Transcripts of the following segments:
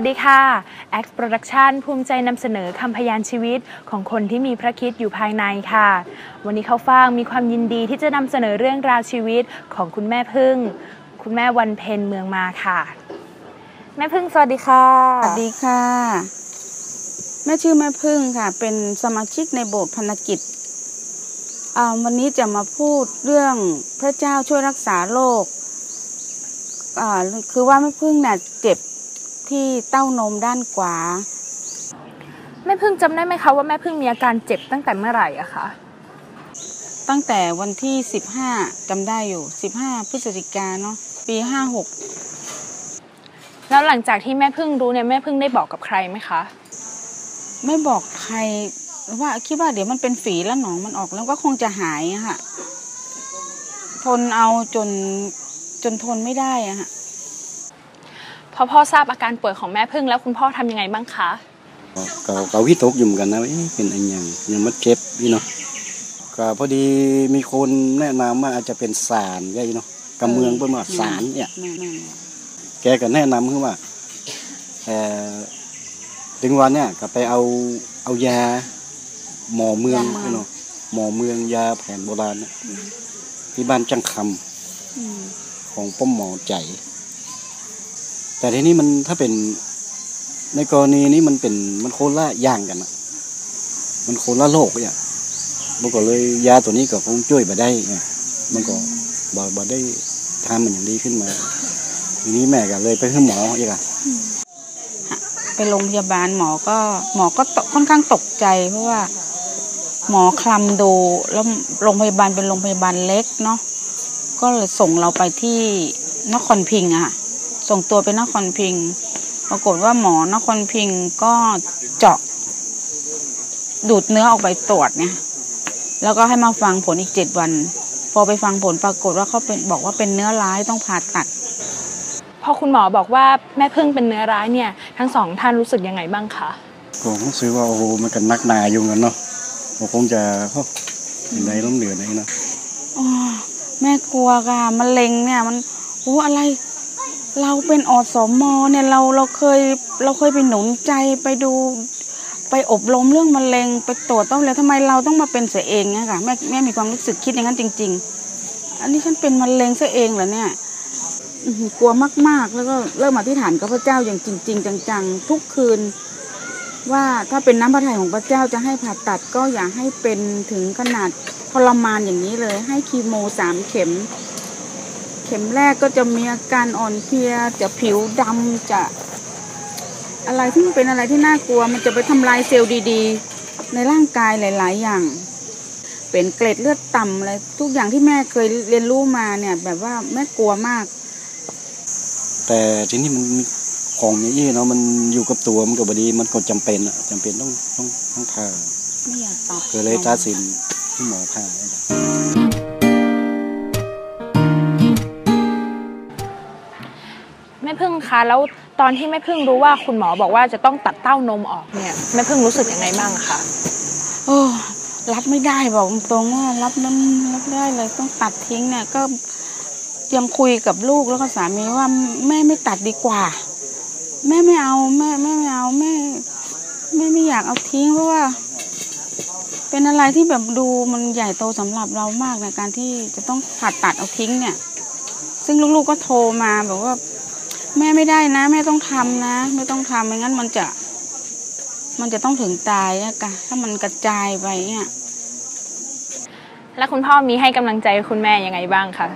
วัสดีค่ะ X Production ภูมิใจนำเสนอคำพยานชีวิตของคนที่มีพระคิดอยู่ภายในค่ะ วันนี้เขาฟังมีความยินดีที่จะนำเสนอเรื่องราวชีวิตของคุณแม่พึ่ง คุณแม่วันเพ็ญเมืองมาค่ะ แม่พึ่งสวัสดีค่ะ สวัสดีค่ะ แม่ชื่อแม่พึ่งค่ะ เป็นสมาชิกในโบสถ์พนกิจ วันนี้จะมาพูดเรื่องพระเจ้าช่วยรักษาโรคคือว่าแม่พึ่งน่ะเจ็บ ที่เต้านมด้านขวา แม่พึ่งจำได้ไหมคะว่าแม่พึ่งมีอาการเจ็บตั้งแต่เมื่อไหร่อะคะ ตั้งแต่วันที่สิบห้าจำได้อยู่สิบห้าพฤศจิกาเนาะปีห้าหกแล้วหลังจากที่แม่พึ่งรู้เนี่ยแม่พึ่งได้บอกกับใครไหมคะ ไม่บอกใครว่าคิดว่าเดี๋ยวมันเป็นฝีแล้วหนองมันออกแล้วก็คงจะหายอะค่ะ ทนเอาจนจนทนไม่ได้อะค่ะ พอพ่อทราบอาการป่วยของแม่พึ่งแล้วคุณพ่อทำยังไงบ้างคะก็ก็วิตกอยู่เหมือนกันนะว่าเอ๊ะเป็นอันยังยังมันเจ็บพี่เนาะก็พอดีมีคนแนะนำว่าอาจจะเป็นสารไงเนาะกำเมืองเปิ้นว่าสารเนี่ยแม่แม่แกก็แนะนำคือว่าเอ่อถึงวันเนี่ยก็ไปเอาเอายาหมอเมืองพี่เนาะหมอเมืองยาแผนโบราณน่ะที่บ้านจังคำอืมของป้อมหมอใจ แต่ทีนี้มันถ้าเป็นในกรณีนี้มันเป็นมันโคนละอย่างกันอะมันโคนละโลกเนี่ยมันก็เลยยาตัวนี้ก็คงช่วยมาได้ไงมันก็บ่บ่ได้ทำมันอย่างดีขึ้นมา ทีนี้แม่ก็เลยไปให้หมออีกอะไปโรงพยาบาลหมอก็หมอก็ค่อนข้างตกใจ เพราะว่าหมอคลำดูแล้วโรงพยาบาลเป็นโรงพยาบาลเล็กเนาะก็เลยส่งเราไปที่นครพิงค์อะค่ะ ส่งตัวไปนครพิงค์ปรากฏว่าหมอนครพิงค์ก็เจาะ ดูดเนื้อออกไปตรวจเนี่ยแล้วก็ให้มาฟังผลอีกเจ็ดวัน พอไปฟังผลปรากฏว่าเขาเป็นบอกว่าเป็นเนื้อร้ายต้องผ่าตัด พอคุณหมอบอกว่าแม่พึ่งเป็นเนื้อร้ายเนี่ยทั้งสองท่านรู้สึกยังไงบ้างคะก็รู้สึกว่าโอ้โหมันกันนักหนาอยู่กันเนาะมันคงจะโอ้เป็นไรล้มเหลือไหนเนาะอ๋อแม่กลัวค่ะมะเร็งเนี่ยมันโอ้อะไร เราเป็นอสมเนี่ยเราเราเคยเราเคยไปหนุนใจไปดูไปอบรมเรื่องมะเร็งไปตรวจต้องแล้วทำไมเราต้องมาเป็นเสียเองเนี่ยค่ะแม่แม่มีความรู้สึกคิดอย่างนั้นจริง ๆ อันนี้ฉันเป็นมะเร็งซะเองเหรอเนี่ยกลัวมากๆ แล้วก็เริ่มอธิษฐานกับพระเจ้าอย่างจริง ๆ จังๆ ทุกคืน ว่าถ้าเป็นน้ำพระทัยของพระเจ้าจะให้ผ่าตัดก็อย่าให้เป็นถึงขนาดทรมานอย่างนี้เลย ให้คีโมสามเข็ม เข็มแรกก็จะมีอาการอ่อนเพลียจะผิวดำจะอะไรที่มันเป็นอะไรที่น่ากลัว มันจะไปทำลายเซลล์ดีๆ ในร่างกายหลาย ๆ อย่าง เป็นเกล็ดเลือดต่ำอะไรทุกอย่างที่แม่เคยเรียนรู้มาเนี่ย แบบว่าแม่กลัวมาก แต่ทีนี้มันมีของอย่างนี้เนาะมันอยู่กับตัวมันก็บดีมันก็จำเป็นอะจำเป็นต้องต้องต้องผ่าไม่อยากตอบก็เลยตัดสินที่หมอผ่า ม่พึ่งคะแล้วตอนที่แม่พึ่งรู้ว่าคุณหมอบอกว่าจะต้องตัดเต้านมออกเนี่ยแม่พึ่งรู้สึกยังไงบ้างคะโอ้รับไม่ได้บอกตรงๆว่ารับนั้นรับได้เลยต้องตัดทิ้งเนี่ยก็ยังคุยกับลูกแล้วก็สามีว่าแม่ไม่ตัดดีกว่า แม่ไม่เอาแม่แม่ไม่เอาแม่แม่ไม่อยากเอาทิ้งเพราะว่า เป็นอะไรที่แบบดูมันใหญ่โตสำหรับเรามากในการที่จะต้องผ่าตัดเอาทิ้งเนี่ย ซึ่งลูกๆก็โทรมาบอกว่า แม่ไม่ได้นะ แม่ต้องทำนะ ไม่ต้องทำไม่งั้นมันจะ มันจะต้องถึงตายอะกะถ้ามันกระจายไปเนี่ยแล้วคุณพ่อมีให้กำลังใจคุณแม่ยังไงบ้างคะ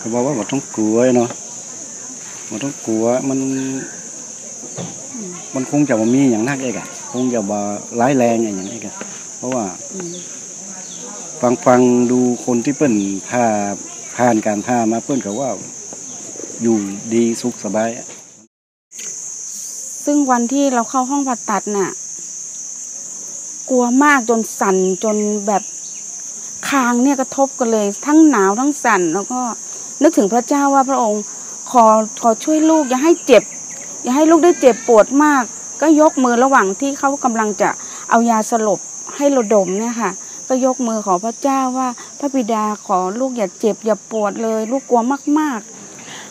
ก็บอกว่าบ่ต้องกลัวเนาะบ่ต้องกลัวมัน มันคงจะบ่มีอย่างนักเอกอะคงจะบ่ร้ายแรงอย่างอย่างเอกอะเพราะว่าอืมฟังฟังดูคนที่เปิ้นพาผ่านการพามาเปิ้นก็ว่า อยู่ดีสุขสบาย ซึ่งวันที่เราเข้าห้องผ่าตัดน่ะ กลัวมากจนสั่นจนแบบคางเนี่ยกระทบกันเลย ทั้งหนาวทั้งสั่นแล้วก็นึกถึงพระเจ้าว่าพระองค์ขอขอช่วยลูก อย่าให้เจ็บ อย่าให้ลูกได้เจ็บปวดมาก ก็ยกมือระหว่างที่เขากำลังจะเอายาสลบให้เราดมเนี่ยค่ะ ก็ยกมือขอพระเจ้าว่าพระบิดาขอลูกอย่าเจ็บอย่าปวดเลย ลูกกลัวมากๆ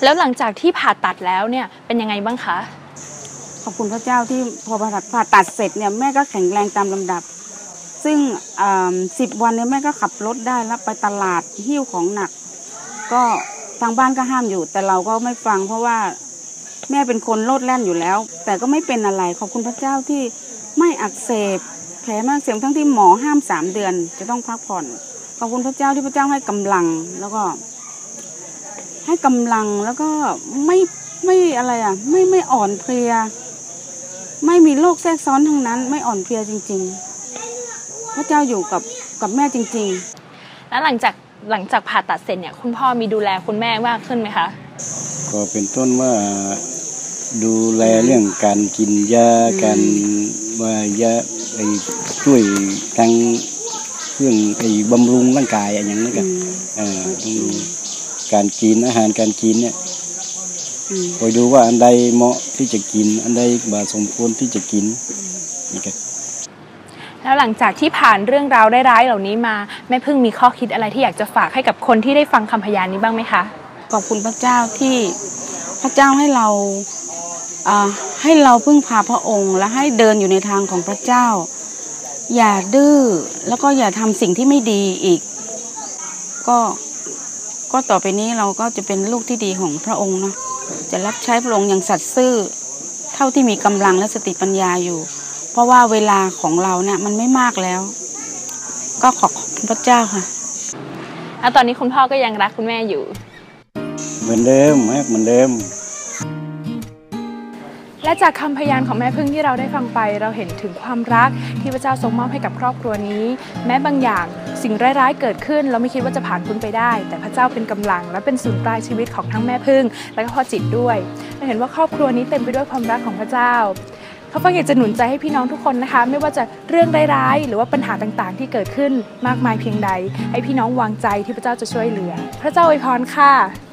แล้วหลังจากที่ผ่าตัดแล้วเนี่ยเป็นยังไงบ้างคะขอบคุณพระเจ้าที่พอผ่าตัดผ่าตัดเสร็จเนี่ยแม่ก็แข็งแรงตามลำดับ ซึ่งสิบวันเนี่ยแม่ก็ขับรถได้แล้วไปตลาดหิ้วของหนัก ก็ทางบ้านก็ห้ามอยู่ แต่เราก็ไม่ฟังเพราะว่าแม่เป็นคนโลดแล่นอยู่แล้ว แต่ก็ไม่เป็นอะไรขอบคุณพระเจ้าที่ไม่อักเสบแผลม่อักเสบทั้งที่หมอห้ามสามเดือน จะต้องพักผ่อนขอบคุณพระเจ้าที่พระเจ้าให้กำลังแล้วก็ ให้กำลังแล้วก็ไม่ไม่อะไรอะ ไม่ไม่อ่อนเพลีย ไม่มีโรคแทรกซ้อนทั้งนั้น ไม่อ่อนเพลียจริง ๆ พระเจ้าอยู่กับกับแม่จริง ๆ แล้วหลังจากหลังจากผ่าตัดเสร็จเนี่ยคุณพ่อมีดูแลคุณแม่มากขึ้นไหมคะก็เป็นต้นว่าดูแลเรื่องการกินยาการว่ายาไอ้ช่วยทางเครื่องไอ้บำรุงร่างกายอะไรอย่างนี้นก็อืมเออต้องดู การกินอาหารการกินเนี่ยอืมคอยดูว่าอันใดเหมาะที่จะกิน อันใดบ่สมควรที่จะกินนี่ก็แล้วหลังจากที่ผ่านเรื่องราวร้ายๆเหล่านี้มาแม่พึ่งมีข้อคิดอะไรที่อยากจะฝากให้กับคนที่ได้ฟังคำพยานนี้บ้างไหมคะขอบคุณพระเจ้าที่พระเจ้าให้เราอ่าให้เราพึ่งพาพระองค์ และให้เดินอยู่ในทางของพระเจ้า อย่าดื้อแล้วก็อย่าทำสิ่งที่ไม่ดีอีก ก็ ก็ต่อไปนี้เราก็จะเป็นลูกที่ดีของพระองค์เนาะจะรับใช้พระองค์อย่างสัตย์ซื่อ เท่าที่มีกำลังและสติปัญญาอยู่ เพราะว่าเวลาของเราเนี่ยมันไม่มากแล้ว ก็ขอบคุณพระเจ้าค่ะแล้วตอนนี้คุณพ่อก็ยังรักคุณแม่อยู่ เหมือนเดิมมากเหมือนเดิม และจากคำพยานของแม่พึ่งที่เราได้ฟังไป เราเห็นถึงความรักที่พระเจ้าทรงมอบให้กับครอบครัวนี้ แม้บางอย่างสิ่งร้ายๆ เกิดขึ้น เราไม่คิดว่าจะผ่านพ้นไปได้ แต่พระเจ้าเป็นกำลัง และเป็นศูนย์กลางชีวิตของทั้งแม่พึ่ง และก็พ่อจิตด้วยเราเห็นว่าครอบครัวนี้เต็มไปด้วยความรักของพระเจ้าเขาฟังอยากจะหนุนใจให้พี่น้องทุกคนนะคะ ไม่ว่าจะเรื่องร้ายๆ หรือว่าปัญหาต่างๆ ที่เกิดขึ้นมากมายเพียงใด ให้พี่น้องวางใจที่พระเจ้าจะช่วยเหลือ พระเจ้าอวยพรค่ะ